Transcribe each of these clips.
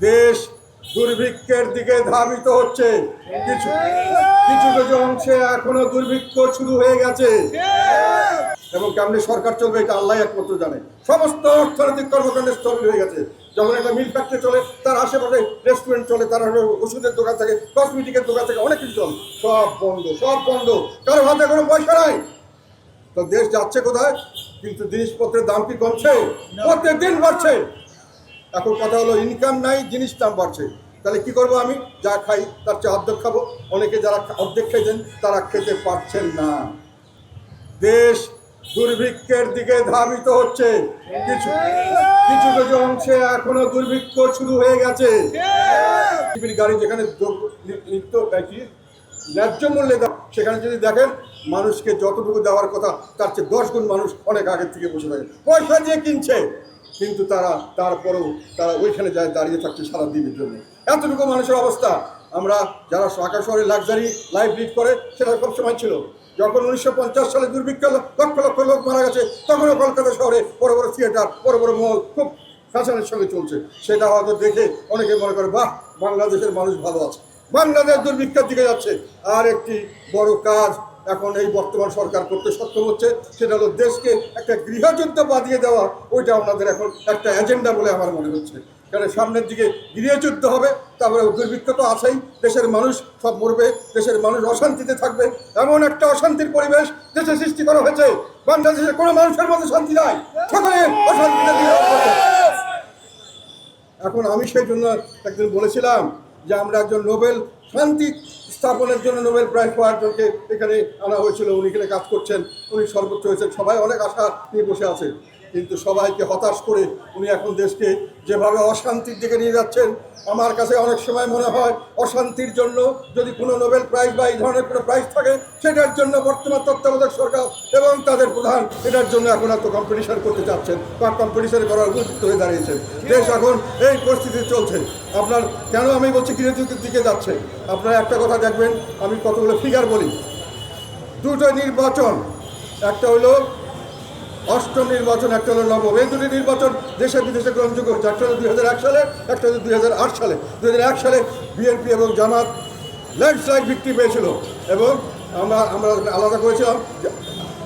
দেশ দুর্ভিক্ষের দিকে ধাবিত হচ্ছে। কিছু কিছু কিছু অংশে এখনও দুর্ভিক্ষ শুরু হয়ে গেছে। এবং কেমনি সরকার চলবে এটা আল্লাহ একমাত্র জানে। সমস্ত অর্থনৈতিক কর্মকাণ্ড স্থবির হয়ে গেছে। যখন একটা মিল ফ্যাক্টরি চলে তার আশেপাশে রেস্টুরেন্ট চলে তার ওষুধের দোকান থাকে কসমেটিকের দোকান থাকে অনেক কিছু চলে। সব বন্ধ সব বন্ধ। কারও হাতে কোনো পয়সা নাই। তো দেশ যাচ্ছে কোথায়? কিন্তু জিনিসপত্রের দাম কি কমছে? প্রত্যেক দিন বাড়ছে। এখন কথা হলো ইনকাম নাই, জিনিস দাম বাড়ছে। তাহলে কি করব আমি? যা খাই, তার চেয়ে অর্ধেক খাব। অনেকে যারা অর্ধেক খেয়েছেন তারা খেতে পারছেন না। দেশ দুর্ভিক্ষের দিকে ধাবিত হচ্ছে। কিছু কিছু কিছু অংশে এখনও দুর্ভিক্ষ শুরু হয়ে গেছে। গাড়ি যেখানে নিত্য ন্যায্য মূল্যে সেখানে যদি দেখেন, মানুষকে যতটুকু দেওয়ার কথা, তার চেয়ে দশ গুণ মানুষ অনেক আগের থেকে বসে থাকে। পয়সা দিয়ে কিনছে কিন্তু তারা তারপরেও তারা ওইখানে যায় দাঁড়িয়ে থাকছে সারা দিনের জন্য। এতটুকু মানুষের অবস্থা। আমরা যারা ঢাকা শহরে লাক্সারি লাইফ লিড করে, সেটা সব সময় ছিল। যখন উনিশশো পঞ্চাশ সালে দুর্ভিক্ষ লক্ষ লক্ষ লোক মারা গেছে, তখনও কলকাতা শহরে বড় বড় থিয়েটার বড় বড় মল খুব ফ্যাশনের সঙ্গে চলছে। সেটা হয়তো দেখে অনেকে মনে করে, বাহ, বাংলাদেশের মানুষ ভালো আছে। বাংলাদেশ দুর্ভিক্ষের দিকে যাচ্ছে। আর একটি বড় কাজ এখন এই বর্তমান সরকার করতে সক্ষম হচ্ছে, সেটা হলো দেশকে একটা গৃহযুদ্ধ বাদিয়ে দেওয়া, ওইটা ওনাদের এখন একটা এজেন্ডা বলে আমার মনে হচ্ছে। কারণ সামনের দিকে গৃহযুদ্ধ হবে, তারপরে দুর্ভিক্ষ তো আছেই, দেশের মানুষ সব মরবে, দেশের মানুষ অশান্তিতে থাকবে। এমন একটা অশান্তির পরিবেশ দেশে সৃষ্টি করা হয়েছে বাংলাদেশের কোনো মানুষের মধ্যে শান্তি নাই। অশান্তিতে এখন আমি সেই জন্য একদিন বলেছিলাম যে আমরা একজন নোবেল শান্তি স্থাপনের জন্য নোবেল প্রাইজ পাওয়ার জন্য এখানে আনা হয়েছিল। উনি এখানে কাজ করছেন। উনি সর্বোচ্চ হয়েছেন। সবাই অনেক আশা নিয়ে বসে আছেন। কিন্তু সবাইকে হতাশ করে উনি এখন দেশকে যেভাবে অশান্তির দিকে নিয়ে যাচ্ছেন, আমার কাছে অনেক সময় মনে হয় অশান্তির জন্য যদি কোনো নোবেল প্রাইজ বা এই ধরনের কোনো প্রাইজ থাকে, সেটার জন্য বর্তমান তত্ত্বাবধায়ক সরকার এবং তাদের প্রধান এটার জন্য এখন এত কম্পিটিশন করতে চাচ্ছেন বা কম্পিটিশন করার উপযুক্ত হয়ে দাঁড়িয়েছেন। দেশ এখন এই পরিস্থিতি চলছে। আপনার কেন আমি বলছি গৃহযুদ্ধের দিকে যাচ্ছে? আপনারা একটা কথা দেখবেন, আমি কতগুলো ফিগার বলি। দুটো নির্বাচন, একটা হলো অষ্টম নির্বাচন, একটা হলো নবম। এই দুটি নির্বাচন দেশে বিদেশে গ্রহণযোগ্য। হচ্ছে একটা হলো দুই হাজার এক সালে, একটা হলো দুই হাজার আট সালে। দুই হাজার এক সালে বিএনপি এবং জামাত ল্যান্ডস্লাইড ভিক্টি পেয়েছিল এবং আমরা আমরা আলাদা করেছিলাম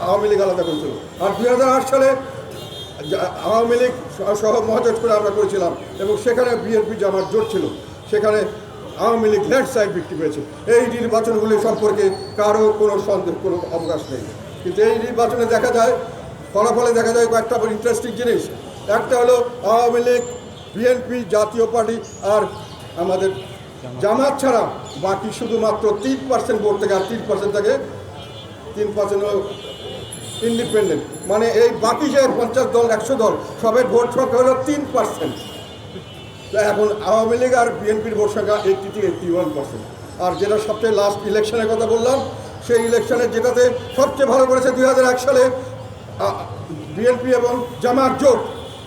আওয়ামী লীগ আলাদা করেছিল। আর দুই হাজার আট সালে আওয়ামী লীগ সহ- মহাজোট করে আমরা করেছিলাম এবং সেখানে বিএনপি, জামাত জোট ছিল। সেখানে আওয়ামী লীগ ল্যান্ডস্লাইড ভিক্টি পেয়েছে। এই নির্বাচনগুলি সম্পর্কে কারও কোনো সন্দেহ, কোনো অবকাশ নেই। কিন্তু এই নির্বাচনে দেখা যায় ফলাফলে দেখা যায় কয়েকটা ইন্টারেস্টিং জিনিস। একটা হলো আওয়ামী লীগ বিএনপি জাতীয় পার্টি আর আমাদের জামাত ছাড়া বাকি শুধুমাত্র তিন পার্সেন্ট ভোট থেকে আর তিন পার্সেন্ট থেকে তিন পার্সেন্ট ইন্ডিপেন্ডেন্ট মানে এই বাকি যে পঞ্চাশ দল, একশো দল সবের ভোট সংখ্যা হলো তিন পার্সেন্ট এখন আওয়ামী লীগ আর বিএনপির ভোট সংখ্যা এইটটি থেকে এইটটি ওয়ান পার্সেন্ট আর যেটা সবচেয়ে লাস্ট ইলেকশনের কথা বললাম, সেই ইলেকশনে যেটাতে সবচেয়ে ভালো করেছে দুই হাজার এক সালে বিএনপি এবং জামাত জোট,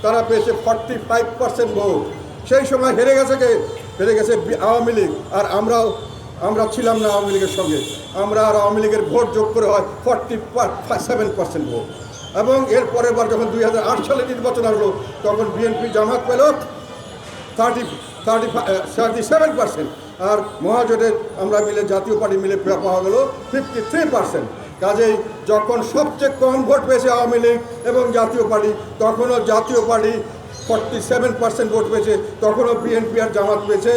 তারা পেয়েছে ফর্টি ফাইভ পার্সেন্ট ভোট। সেই সময় হেরে গেছে কে? হেরে গেছে আওয়ামী লীগ। আর আমরাও, আমরা ছিলাম না আওয়ামী লীগের সঙ্গে। আমরা আর আওয়ামী লীগের ভোট যোগ করে হয় ফর্টি সেভেন পার্সেন্ট ভোট। এবং এর পরের বার যখন দুই হাজার আট সালে নির্বাচন আসলো, তখন বিএনপি জামাত পেল thirty thirty thirty seven percent আর মহাজোটের আমরা মিলে, জাতীয় পার্টি মিলে পাওয়া গেল ফিফটি থ্রি পার্সেন্ট কাজেই যখন সবচেয়ে কম ভোট পেয়েছে আওয়ামী লীগ এবং জাতীয় পার্টি, তখনও Jatiya Party forty seven percent vote পেয়েছে, তখনও বিএনপি আর জামাত পেয়েছে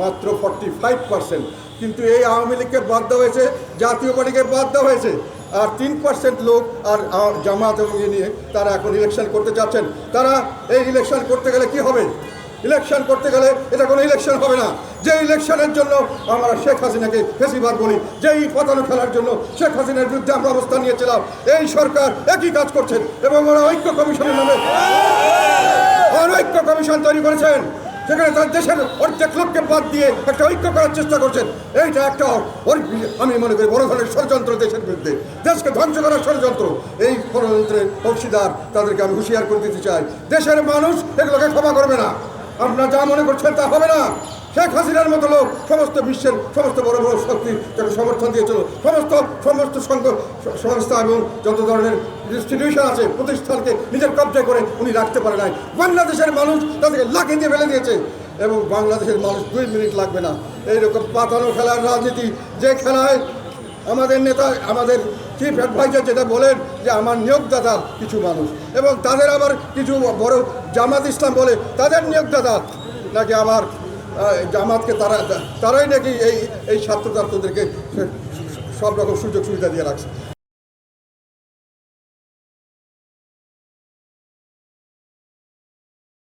মাত্র ফর্টি ফাইভ পার্সেন্ট কিন্তু এই আওয়ামী লীগকে বাদ দেওয়া হয়েছে, জাতীয় পার্টিকে বাদ দেওয়া হয়েছে। আর তিন পার্সেন্ট লোক আর জামাত এবং নিয়ে তারা এখন ইলেকশন করতে চাচ্ছেন। তারা এই ইলেকশন করতে গেলে কি হবে? ইলেকশন করতে গেলে এটা কোনো ইলেকশন হবে না। যে ইলেকশনের জন্য আমরা শেখ হাসিনাকে বেশিরভাগ বলি, যেই পতন খেলার জন্য শেখ হাসিনার বিরুদ্ধে আমরা অবস্থান নিয়েছিলাম, এই সরকার একই কাজ করছেন এবং ওরা ঐক্য কমিশনের নামে অনৈক্য কমিশন তৈরি করেছেন সেখানে তার দেশের অর্ধেক লোককে বাদ দিয়ে একটা ঐক্য করার চেষ্টা করছেন। এইটা একটা আমি মনে করি বড় ধরনের ষড়যন্ত্র দেশের বিরুদ্ধে। দেশকে ধ্বংস করার ষড়যন্ত্র। এই ষড়যন্ত্রের অংশীদার তাদেরকে আমি হুঁশিয়ার করে দিতে চাই। দেশের মানুষ এগুলোকে ক্ষমা করবে না। আপনারা যা মনে করছেন তা হবে না। শেখ হাসিনার মতো লোক সমস্ত বিশ্বের সমস্ত বড় বড় শক্তির যাকে সমর্থন দিয়েছিল সমস্ত সমস্ত সংঘ, সংস্থা এবং যত ধরনের ইনস্টিটিউশন আছে, প্রতিষ্ঠানকে নিজের কবজায় করে উনি রাখতে পারে নাই। বাংলাদেশের মানুষ তাদেরকে লাখে দিয়ে ফেলে দিয়েছে এবং বাংলাদেশের মানুষ দুই মিনিট লাগবে না। এইরকম পাতানো খেলার রাজনীতি যে খেলায় আমাদের নেতা, আমাদের চিফ অ্যাডভাইজার যেটা বলেন যে, আমার নিয়োগদাতা কিছু মানুষ। এবং তাদের আবার কিছু বড় জামাত ইসলাম বলে, তাদের নিয়োগদাতা নাকি আবার জামাতকে তারা, তারাই নাকি এই এই ছাত্র ছাত্রদেরকে সব রকম সুযোগ সুবিধা দিয়ে রাখছে?